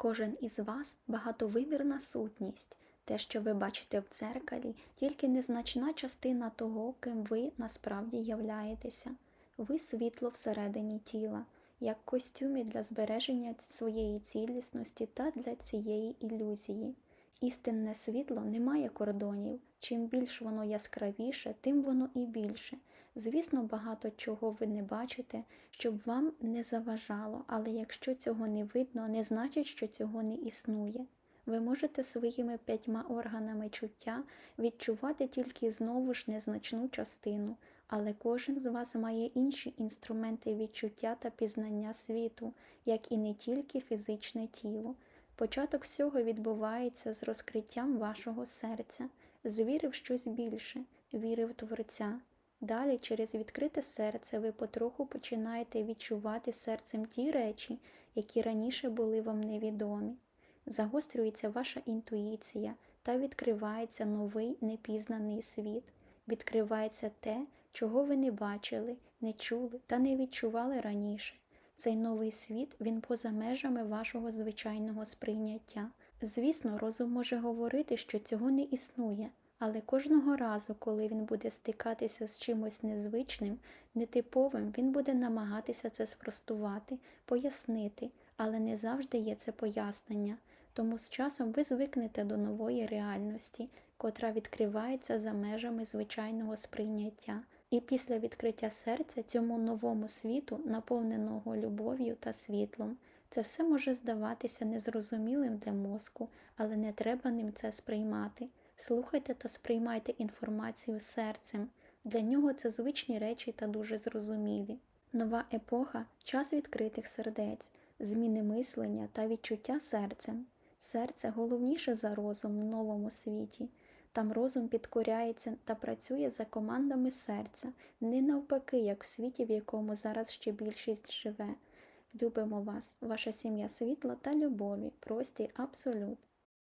Кожен із вас багатовимірна сутність. Те, що ви бачите в дзеркалі, тільки незначна частина того, ким ви насправді являєтеся. Ви світло всередині тіла, як костюмі для збереження своєї цілісності та для цієї ілюзії. Істинне світло не має кордонів. Чим більш воно яскравіше, тим воно і більше. Звісно, багато чого ви не бачите, щоб вам не заважало, але якщо цього не видно, не значить, що цього не існує. Ви можете своїми п'ятьма органами чуття відчувати тільки знову ж незначну частину, але кожен з вас має інші інструменти відчуття та пізнання світу, як і не тільки фізичне тіло. Початок всього відбувається з розкриттям вашого серця, з віри в щось більше, віри в Творця. Далі, через відкрите серце, ви потроху починаєте відчувати серцем ті речі, які раніше були вам невідомі. Загострюється ваша інтуїція та відкривається новий непізнаний світ, відкривається те, чого ви не бачили, не чули та не відчували раніше. Цей новий світ він поза межами вашого звичайного сприйняття. Звісно, розум може говорити, що цього не існує, але кожного разу, коли він буде стикатися з чимось незвичним, нетиповим, він буде намагатися це спростувати, пояснити, але не завжди є це пояснення. Тому з часом ви звикнете до нової реальності, котра відкривається за межами звичайного сприйняття. І після відкриття серця цьому новому світу, наповненого любов'ю та світлом, це все може здаватися незрозумілим для мозку, але не треба ним це сприймати. Слухайте та сприймайте інформацію серцем. Для нього це звичні речі та дуже зрозумілі. Нова епоха час відкритих сердець, зміни мислення та відчуття серцем. Серце головніше за розум в новому світі. Там розум підкоряється та працює за командами серця, не навпаки, як в світі, в якому зараз ще більшість живе. Любимо вас, ваша сім'я світла та любові, простій абсолют.